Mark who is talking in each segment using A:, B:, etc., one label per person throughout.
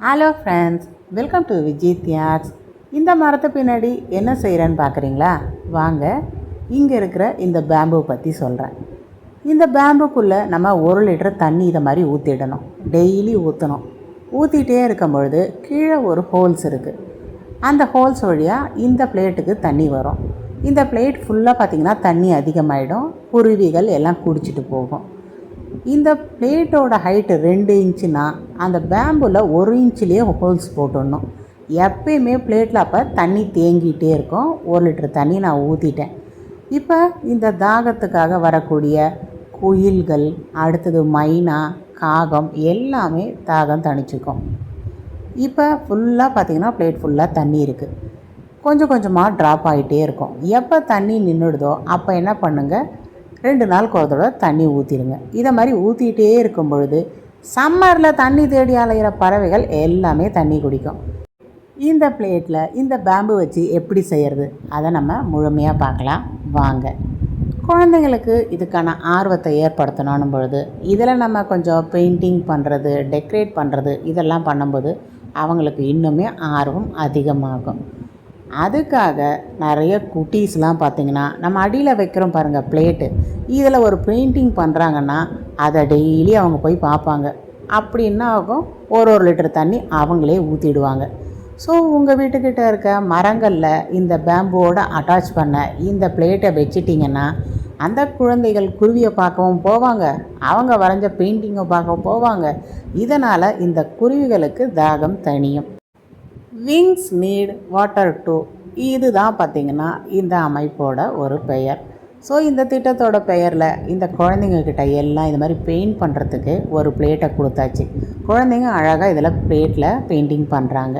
A: Hello friends welcome to Vijay தியாக்ஸ் இந்த மரத்தை பின்னாடி என்ன செய்கிறேன்னு பார்க்குறீங்களா? வாங்க. இங்கே இருக்கிற இந்த பேம்பு பற்றி சொல்கிறேன் இந்த பேம்புக்குள்ளே நம்ம ஒரு லிட்டர் தண்ணி இதை மாதிரி ஊற்றிடணும் டெய்லி ஊற்றணும் ஊற்றிட்டே இருக்கும் பொழுது கீழே ஒரு ஹோல்ஸ் இருக்குது அந்த ஹோல்ஸ் வழியாக இந்த பிளேட்டுக்கு தண்ணி வரும். இந்த பிளேட் ஃபுல்லாக பார்த்திங்கன்னா தண்ணி அதிகமாகிடும் குருவிகள் எல்லாம் குடிச்சிட்டு போகும். இந்த பிளேட்டோட ஹைட்டு ரெண்டு இன்ச்சுனா அந்த பேம்பில் ஒரு இன்ச்சிலேயே ஹோல்ஸ் போட்டுடணும். எப்பயுமே பிளேட்டில் அப்போ தண்ணி தேங்கிட்டே இருக்கும். ஒரு லிட்டர் தண்ணி நான் ஊற்றிட்டேன் இப்போ இந்த தாகத்துக்காக வரக்கூடிய குயில்கள் அடுத்தது மைனா காகம் எல்லாமே தாகம் தணிச்சுக்கும். இப்போ ஃபுல்லாக பார்த்திங்கன்னா பிளேட் ஃபுல்லாக தண்ணி இருக்குது கொஞ்சம் கொஞ்சமாக ட்ராப் ஆகிட்டே இருக்கும். எப்போ தண்ணி நின்றுடுதோ அப்போ என்ன பண்ணுங்கள் ரெண்டு நாள் குளத்தோட தண்ணி ஊற்றிடுங்க இதை மாதிரி ஊற்றிக்கிட்டே இருக்கும் பொழுது சம்மரில் தண்ணி தேடி அலைகிற பறவைகள் எல்லாமே தண்ணி குடிக்கும். இந்த பிளேட்டில் இந்த பேம்பு வச்சு எப்படி செய்கிறது அதை நம்ம முழுமையாக பார்க்கலாம். வாங்க. குழந்தைங்களுக்கு இதுக்கான ஆர்வத்தை ஏற்படுத்தணும் பொழுது இதில் நம்ம கொஞ்சம் பெயிண்டிங் பண்ணுறது டெக்கரேட் பண்ணுறது இதெல்லாம் பண்ணும்போது அவங்களுக்கு இன்னுமே ஆர்வம் அதிகமாகும். அதுக்காக நிறைய குட்டீஸ்லாம் பார்த்திங்கன்னா நம்ம அடியில் வைக்கிறோம் பாருங்கள் பிளேட்டு இதில் ஒரு பெயிண்டிங் பண்ணுறாங்கன்னா அதை டெய்லி அவங்க போய் பார்ப்பாங்க. அப்படின்னா ஆகும்? ஒரு ஒரு லிட்டர் தண்ணி அவங்களே ஊற்றிடுவாங்க ஸோ உங்கள் வீட்டுக்கிட்ட இருக்க மரங்களில் இந்த பேம்புவோட அட்டாச் பண்ண இந்த பிளேட்டை வச்சிட்டிங்கன்னா அந்த குழந்தைகள் குருவியை பார்க்கவும் போவாங்க. அவங்க வரைஞ்ச பெயிண்டிங்கை பார்க்கவும் போவாங்க. இதனால் இந்த குருவிகளுக்கு தாகம் தனியும் விங்ஸ் நீட் வாட்டர் டு இதுதான் பார்த்திங்கன்னா இந்த அமைப்போட ஒரு பெயர். ஸோ இந்த திட்டத்தோட பெயரில் இந்த குழந்தைங்கக்கிட்ட எல்லாம் இது மாதிரி பெயிண்ட் பண்ணுறதுக்கு ஒரு பிளேட்டை கொடுத்தாச்சு. குழந்தைங்க அழகாக இதில் பிளேட்டில் பெயிண்டிங் பண்ணுறாங்க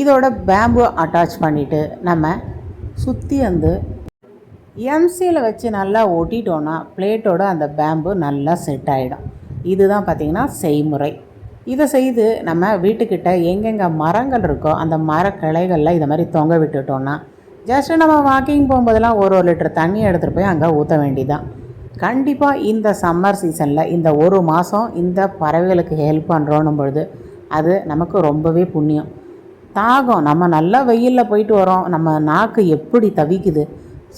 A: இதோட பேம்பு அட்டாச் பண்ணிவிட்டு நம்ம சுற்றி வந்து எம்சியில் வச்சு நல்லா ஒட்டிட்டோன்னா பிளேட்டோட அந்த பேம்பு நல்லா செட் ஆகிடும் இதுதான் பார்த்திங்கன்னா செய்முறை. இதை செய்து நம்ம வீட்டுக்கிட்ட எங்கெங்கே மரங்கள் இருக்கோ அந்த மரக்கிளைகளில் இதை மாதிரி தொங்க விட்டுட்டோன்னா ஜஸ்ட்டு நம்ம வாக்கிங் போகும்போதெல்லாம் ஒரு ஒரு லிட்டர் தண்ணி எடுத்துகிட்டு போய் அங்கே ஊற்ற வேண்டிதான். கண்டிப்பாக இந்த சம்மர் சீசனில் இந்த ஒரு மாதம் இந்த பறவைகளுக்கு ஹெல்ப் பண்ணுறோன்னும் பொழுது அது நமக்கு ரொம்பவே புண்ணியம். தாகம் நம்ம நல்லா வெயிலில் போயிட்டு வரோம் நம்ம நாக்கு எப்படி தவிக்குது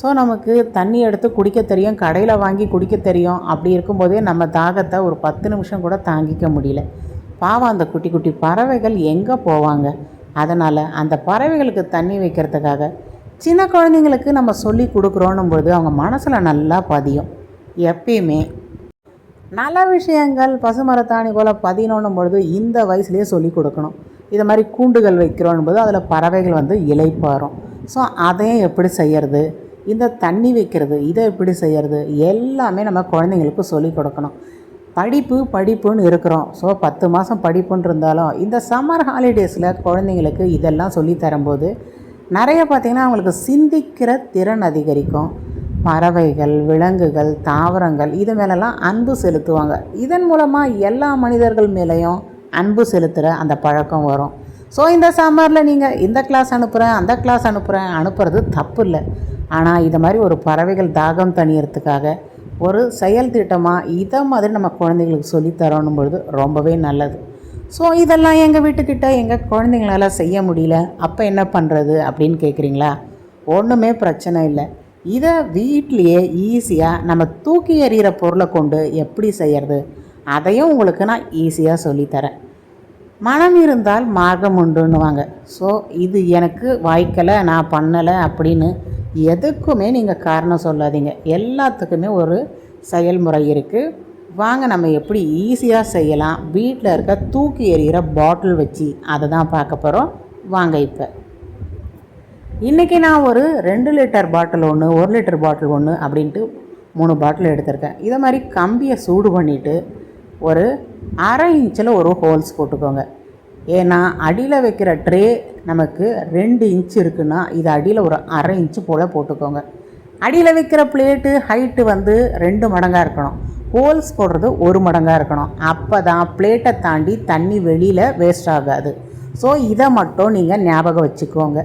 A: ஸோ நமக்கு தண்ணி எடுத்து குடிக்க தெரியும் கடையில் வாங்கி குடிக்க தெரியும் அப்படி இருக்கும்போதே நம்ம தாகத்தை ஒரு பத்து நிமிஷம் கூட தாங்கிக்க முடியல. பாவம் அந்த குட்டி குட்டி பறவைகள் எங்கே போவாங்க? அதனால் அந்த பறவைகளுக்கு தண்ணி வைக்கிறதுக்காக சின்ன குழந்தைங்களுக்கு நம்ம சொல்லி கொடுக்குறோன்னும் போது அவங்க மனசில் நல்லா பதியும். எப்பயுமே நல்ல விஷயங்கள் பசுமரத்தாணி போல் பதினோன்னும் பொழுது இந்த வயசுலேயே சொல்லி கொடுக்கணும். இதை மாதிரி கூண்டுகள் வைக்கிறோன்னும் போது அதில் பறவைகள் வந்து இலைப்பாரும் ஸோ அதையும் எப்படி செய்கிறது இந்த தண்ணி வைக்கிறது இதை எப்படி செய்கிறது எல்லாமே நம்ம குழந்தைங்களுக்கு சொல்லி கொடுக்கணும். படிப்பு படிப்புன்னு இருக்கிறோம். ஸோ பத்து மாதம் படிப்புன்னு இருந்தாலும் இந்த சம்மர் ஹாலிடேஸில் குழந்தைங்களுக்கு இதெல்லாம் சொல்லி தரும்போது நிறைய பார்த்திங்கன்னா அவங்களுக்கு சிந்திக்கிற திறன் அதிகரிக்கும். பறவைகள் விலங்குகள் தாவரங்கள் இது மேலெல்லாம் அன்பு செலுத்துவாங்க. இதன் மூலமாக எல்லா மனிதர்கள் மேலேயும் அன்பு செலுத்துகிற அந்த பழக்கம் வரும். ஸோ இந்த சம்மரில் நீங்கள் இந்த கிளாஸ் அனுப்புகிறேன் அந்த கிளாஸ் அனுப்புகிறேன் அனுப்புறது தப்பு இல்லை. ஆனால் இது மாதிரி ஒரு பறவைகள் தாகம் தணியறதுக்காக ஒரு செயல் திட்டமாக இதை மாதிரி நம்ம குழந்தைங்களுக்கு சொல்லித்தரணும் பொழுது ரொம்பவே நல்லது. ஸோ இதெல்லாம் எங்கள் வீட்டுக்கிட்ட எங்கள் குழந்தைங்களால செய்ய முடியல. அப்போ என்ன பண்ணுறது அப்படின்னு கேட்குறீங்களா ஒன்றுமே பிரச்சனை இல்லை. இதை வீட்லேயே ஈஸியாக நம்ம தூக்கி எறிகிற பொருளை கொண்டு எப்படி செய்கிறது அதையும் உங்களுக்கு நான் ஈஸியாக சொல்லித்தரேன் மனம் இருந்தால் மார்க்கம் உண்டுன்னுவாங்க. ஸோ இது எனக்கு வாய்க்கலை நான் பண்ணலை அப்படின்னு எதுக்குமே நீங்கள் காரணம் சொல்லாதீங்க. எல்லாத்துக்குமே ஒரு செயல்முறை இருக்குது வாங்க நம்ம எப்படி ஈஸியாக செய்யலாம். வீட்டில் இருக்க தூக்கி எறிகிற பாட்டில் வச்சு அதை தான் பார்க்க போகிறோம் வாங்க இப்போ. இன்றைக்கி நான் ஒரு ரெண்டு லிட்டர் பாட்டில் ஒன்று ஒரு லிட்டர் பாட்டில் ஒன்று அப்படின்ட்டு மூணு பாட்டில் எடுத்திருக்கேன். இதை மாதிரி கம்பியை சூடு பண்ணிவிட்டு ஒரு அரை இன்ச்சில் ஒரு ஹோல்ஸ் போட்டுக்கோங்க. ஏன்னா அடியில் வைக்கிற ட்ரே நமக்கு ரெண்டு இன்ச் இருக்குன்னா இது அடியில் ஒரு அரை இன்ச்சு போல் போட்டுக்கோங்க. அடியில் வைக்கிற பிளேட்டு ஹைட்டு வந்து ரெண்டு மடங்காக இருக்கணும். ஹோல்ஸ் போடுறது ஒரு மடங்காக இருக்கணும். அப்போ தான் பிளேட்டை தாண்டி தண்ணி வெளியில் வேஸ்ட் ஆகாது. ஸோ இதை மட்டும் நீங்கள் ஞாபகம் வச்சுக்கோங்க.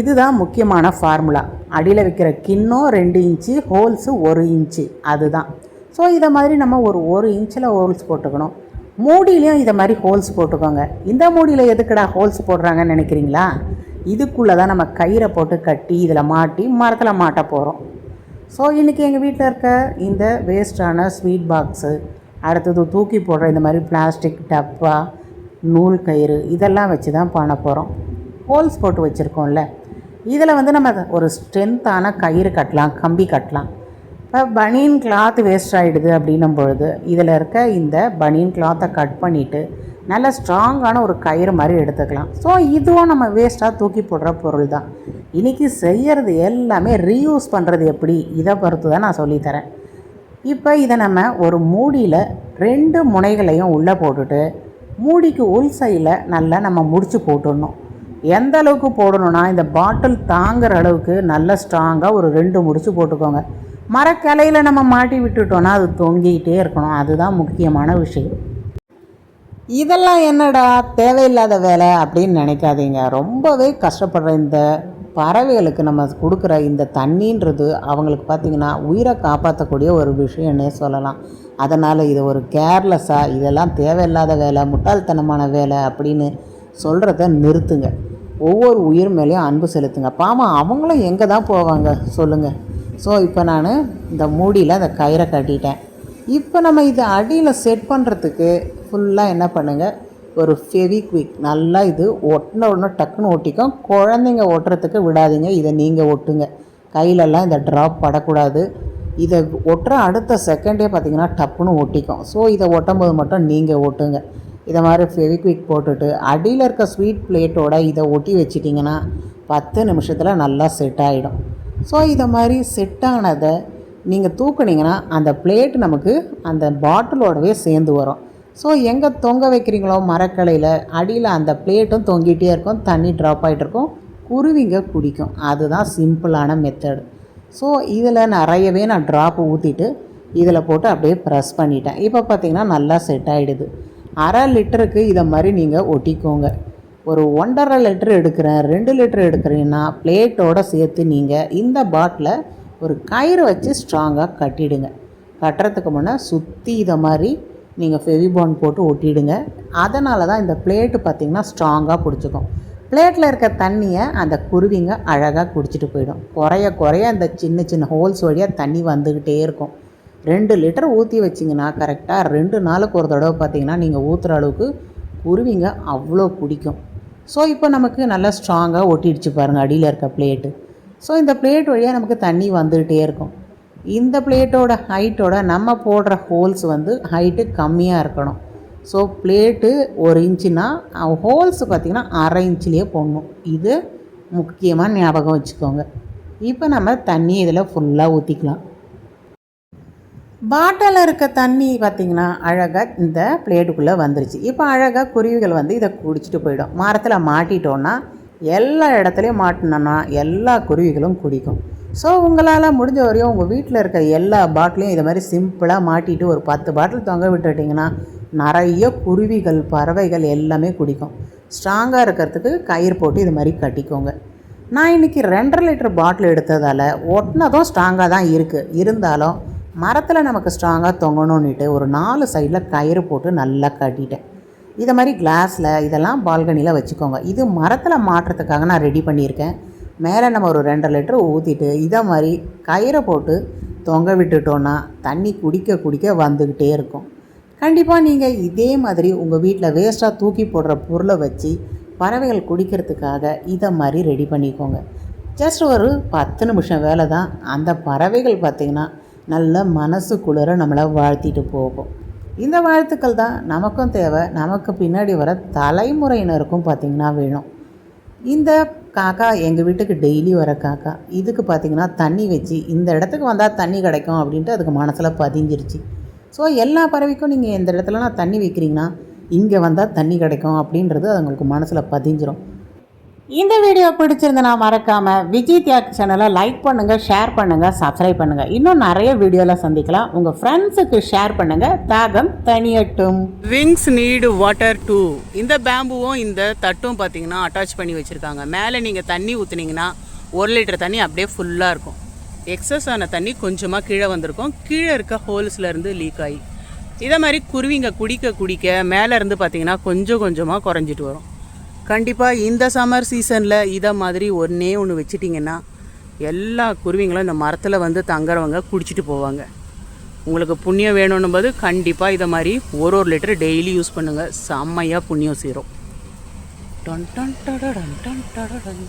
A: இதுதான் முக்கியமான ஃபார்முலா அடியில் வைக்கிற கிண்ணம் ரெண்டு இன்ச்சு ஹோல்ஸு ஒரு இன்ச்சு. அதுதான். ஸோ இதை மாதிரி நம்ம ஒரு ஒரு இன்ச்சில் ஹோல்ஸ் போட்டுக்கணும். மூடிலையும் இதை மாதிரி ஹோல்ஸ் போட்டுக்கோங்க. இந்த மூடியில் எதுக்குடா ஹோல்ஸ் போடுறாங்கன்னு நினைக்கிறீங்களா? இதுக்குள்ளே தான் நம்ம கயிறை போட்டு கட்டி இதில் மாட்டி மரத்தில் மாட்ட போகிறோம் ஸோ இன்றைக்கி எங்கள் வீட்டில் இருக்க இந்த வேஸ்டான ஸ்வீட் பாக்ஸு அடுத்தது தூக்கி போடுற இந்த மாதிரி பிளாஸ்டிக் டப்பா நூல் கயிறு இதெல்லாம் வச்சு தான் பண்ண போகிறோம் ஹோல்ஸ் போட்டு வச்சுருக்கோம்ல. இதில் வந்து நம்ம ஒரு ஸ்ட்ரென்த்தான கயிறு கட்டலாம் கம்பி கட்டலாம். இப்போ பனியன் கிளாத் வேஸ்ட் ஆகிடுது அப்படின்னும் பொழுது இதில் இருக்க இந்த பனியன் கிளாத்தை கட் பண்ணிவிட்டு நல்ல ஸ்ட்ராங்கான ஒரு கயிறு மாதிரி எடுத்துக்கலாம். ஸோ இதுவும் நம்ம வேஸ்ட்டாக தூக்கி போடுற பொருள் தான் இன்றைக்கி செய்கிறது எல்லாமே ரீயூஸ் பண்ணுறது எப்படி? இதை பொறுத்து தான் நான் சொல்லித்தரேன் இப்போ இதை நம்ம ஒரு மூடியில் ரெண்டு முனைகளையும் உள்ளே போட்டுட்டு மூடிக்கு உள் சைடில் நல்லா நம்ம முடிச்சு போட்டுடணும். எந்த அளவுக்கு போடணும்னா இந்த பாட்டில் தாங்குற அளவுக்கு நல்ல ஸ்ட்ராங்காக ஒரு ரெண்டு முடிச்சு போட்டுக்கோங்க. மரக்கலையில் நம்ம மாட்டி விட்டுட்டோன்னா அது தொங்கிக்கிட்டே இருக்கணும். அதுதான் முக்கியமான விஷயம். இதெல்லாம் என்னடா? தேவையில்லாத வேலை அப்படின்னு நினைக்காதீங்க. ரொம்பவே கஷ்டப்படுற இந்த பறவைகளுக்கு நம்ம கொடுக்குற இந்த தண்ணின்றது அவங்களுக்கு பார்த்திங்கன்னா உயிரை காப்பாற்றக்கூடிய ஒரு விஷயம்னே சொல்லலாம். அதனால் இது ஒரு கேர்லெஸ்ஸாக இதெல்லாம் தேவையில்லாத வேலை முட்டாள்தனமான வேலை அப்படின்னு சொல்கிறத நிறுத்துங்க. ஒவ்வொரு உயிர் மேலேயும் அன்பு செலுத்துங்க. பாவம் அவங்களும் எங்கே தான் போவாங்க? சொல்லுங்கள் ஸோ இப்போ நான் இந்த மூடியில் அந்த கயிறை கட்டிட்டேன். இப்போ நம்ம இதை அடியில் செட் பண்ணுறதுக்கு ஃபுல்லாக என்ன பண்ணுங்கள் ஒரு ஃபெவிக்விக் நல்லா இது ஒட்டின உடனே டக்குன்னு ஒட்டிக்கும் குழந்தைங்க ஒட்டுறதுக்கு விடாதீங்க இதை நீங்கள் ஒட்டுங்க. கையிலெல்லாம் இந்த ட்ராப் படக்கூடாது. இதை ஒட்டுற அடுத்த செகண்டே பார்த்தீங்கன்னா டப்புன்னு ஒட்டிக்கும் ஸோ இதை ஒட்டும் போது மட்டும் நீங்கள் ஒட்டுங்க. இதை மாதிரி ஃபெவிக்விக் போட்டுட்டு அடியில் இருக்க ஸ்வீட் பிளேட்டோட இதை ஒட்டி வச்சிட்டிங்கன்னா பத்து நிமிஷத்தில் நல்லா செட் ஆகிடும் ஸோ இதை மாதிரி செட் ஆனதை நீங்கள் தூக்குனீங்கன்னா அந்த பிளேட் நமக்கு அந்த பாட்டிலோடவே சேர்ந்து வரும். ஸோ எங்கே தொங்க வைக்கிறீங்களோ மரக்கலையில் அடியில் அந்த பிளேட்டும் தொங்கிட்டே இருக்கும். தண்ணி ட்ராப் ஆகிட்டு இருக்கும். குருவிங்க குடிக்கும். அதுதான் சிம்பிளான மெத்தடு ஸோ இதில் நிறையவே நான் ட்ராப் ஊற்றிட்டு இதில் போட்டு அப்படியே ப்ரெஸ் பண்ணிட்டேன். இப்போ பார்த்தீங்கன்னா நல்லா செட் ஆகிடுது அரை லிட்டருக்கு இதை மாதிரி நீங்கள் ஒட்டிக்கோங்க. ஒரு ஒன்றரை லிட்டர் எடுக்கிறேன் ரெண்டு லிட்டர் எடுக்கிறீங்கன்னா பிளேட்டோடு சேர்த்து நீங்கள் இந்த பாட்டில் ஒரு கயிறு வச்சு ஸ்ட்ராங்காக கட்டிடுங்க. கட்டுறதுக்கு முன்னே சுற்றி இதை மாதிரி நீங்கள் ஃபெவிபான் போட்டு ஒட்டிடுங்க. அதனால தான் இந்த பிளேட்டு பார்த்திங்கன்னா ஸ்ட்ராங்காக பிடிச்சிக்கும். பிளேட்டில் இருக்க தண்ணியை அந்த குருவிங்க அழகாக குடிச்சிட்டு போயிடும். குறைய குறைய அந்த சின்ன சின்ன ஹோல்ஸ் வழியாக தண்ணி வந்துக்கிட்டே இருக்கும். ரெண்டு லிட்டர் ஊற்றி வச்சிங்கன்னா கரெக்டாக ரெண்டு நாளுக்கு ஒரு தடவை பார்த்தீங்கன்னா நீங்கள் ஊற்றுற அளவுக்கு குருவிங்க அவ்வளோ பிடிக்கும் ஸோ இப்போ நமக்கு நல்லா ஸ்ட்ராங்காக ஒட்டிடுச்சு பாருங்கள் அடியில் இருக்க பிளேட்டு ஸோ இந்த பிளேட் வழியாக நமக்கு தண்ணி வந்துக்கிட்டே இருக்கும். இந்த பிளேட்டோட ஹைட்டோட நம்ம போடுற ஹோல்ஸ் வந்து ஹைட்டு கம்மியாக இருக்கணும். ஸோ பிளேட்டு ஒரு இன்ச்சுனா ஹோல்ஸ் பார்த்திங்கன்னா அரை இன்ச்சிலேயே போடணும். இது முக்கியமாக ஞாபகம் வச்சுக்கோங்க. இப்போ நம்ம தண்ணி இதில் ஃபுல்லாக ஊற்றிக்கலாம் பாட்டிலில் இருக்க தண்ணி பார்த்திங்கன்னா அழகாக இந்த பிளேட்டுக்குள்ளே வந்துருச்சு. இப்போ அழகாக குருவிகள் வந்து இதை குடிச்சிட்டு போயிடும். மரத்தில் மாட்டிட்டோன்னா எல்லா இடத்துலையும் மாட்டினோன்னா எல்லா குருவிகளும் குடிக்கும். ஸோ உங்களால் முடிஞ்ச வரையும் உங்கள் வீட்டில் இருக்க எல்லா பாட்டிலையும் இதை மாதிரி சிம்பிளாக மாட்டிட்டு ஒரு பத்து பாட்டில் தொங்க விட்டுட்டிங்கன்னா நிறைய குருவிகள் பறவைகள் எல்லாமே குடிக்கும். ஸ்ட்ராங்காக இருக்கிறதுக்கு கயிறு போட்டு இது மாதிரி கட்டிக்கோங்க. நான் இன்றைக்கி ரெண்டரை லிட்டர் பாட்டில் எடுத்ததால் ஒட்டினதும் ஸ்ட்ராங்காக தான் இருக்குது இருந்தாலும் மரத்தில் நமக்கு ஸ்ட்ராங்காக தொங்கணுன்னுட்டு ஒரு நாலு சைடில் கயிறு போட்டு நல்லா கட்டிட்டேன். இதை மாதிரி கிளாஸில் இதெல்லாம் பால்கனியில் வச்சுக்கோங்க. இது மரத்தில் மாட்டுறதுக்காக நான் ரெடி பண்ணியிருக்கேன். மேலே நம்ம ஒரு ரெண்டரை லிட்டர் ஊற்றிட்டு இதை மாதிரி கயிறை போட்டு தொங்க விட்டுட்டோன்னா தண்ணி குடிக்க குடிக்க வந்துக்கிட்டே இருக்கும். கண்டிப்பாக நீங்கள் இதே மாதிரி உங்கள் வீட்டில் வேஸ்ட்டாக தூக்கி போடுற பொருளை வச்சு பறவைகள் குடிக்கிறதுக்காக இதை மாதிரி ரெடி பண்ணிக்கோங்க. ஜஸ்ட் ஒரு பத்து நிமிஷம் வேலை தான் அந்த பறவைகள் பார்த்திங்கன்னா நல்ல மனசு குளிர நம்மளை வாழ்த்திட்டு போகும். இந்த வாழ்த்துக்கள் தான் நமக்கும் தேவை. நமக்கு பின்னாடி வர தலைமுறையினருக்கும் பார்த்திங்கன்னா வேணும். இந்த காக்கா எங்கள் வீட்டுக்கு டெய்லி வர காக்கா. இதுக்கு பார்த்திங்கன்னா தண்ணி வச்சு இந்த இடத்துக்கு வந்தால் தண்ணி கிடைக்கும் அப்படின்ட்டு அதுக்கு மனசில் பதிஞ்சிருச்சு. ஸோ எல்லா பறவைக்கும் நீங்கள் இந்த இடத்துலலாம் தண்ணி வைக்கிறீங்கன்னா இங்கே வந்தால் தண்ணி கிடைக்கும் அப்படின்றது அது உங்களுக்கு மனசில் பதிஞ்சிரும். இந்த வீடியோ பிடிச்சிருந்தனா மறக்காமல் விஜய் தியாக் சேனலை லைக் பண்ணுங்கள் ஷேர் பண்ணுங்கள் சப்ஸ்கிரைப் பண்ணுங்கள் இன்னும் நிறைய வீடியோவில் சந்திக்கலாம். உங்கள் ஃப்ரெண்ட்ஸுக்கு ஷேர் பண்ணுங்கள் தாகம் தனியட்டும்.
B: விங்ஸ் நீடு வாட்டர் டூ இந்த பேம்புவும் இந்த தட்டும் பார்த்தீங்கன்னா அட்டாச் பண்ணி வச்சுருக்காங்க. மேலே நீங்கள் தண்ணி ஊற்றுனீங்கன்னா ஒரு லிட்டர் தண்ணி அப்படியே ஃபுல்லாக இருக்கும். எக்ஸஸ் ஆன தண்ணி கொஞ்சமாக கீழே வந்திருக்கும். கீழே இருக்க ஹோல்ஸ்லேருந்து லீக் ஆகி. இதே மாதிரி குருவிங்க குடிக்க குடிக்க மேலேருந்து பார்த்தீங்கன்னா கொஞ்சம் கொஞ்சமாக குறைஞ்சிட்டு வரும். கண்டிப்பாக இந்த சம்மர் சீசனில் இதை மாதிரி ஒன்றே ஒன்று வச்சிட்டிங்கன்னா எல்லா குருவிங்களும் இந்த மரத்தில் வந்து தங்குறவங்க குடிச்சிட்டு போவாங்க. உங்களுக்கு புண்ணியம் வேணும்னும் போது கண்டிப்பாக இதை மாதிரி ஒரு ஒரு லிட்டர் டெய்லி யூஸ் பண்ணுங்கள் செம்மையாக புண்ணியம் சேரும். டன் டன் டன் டன் டன்.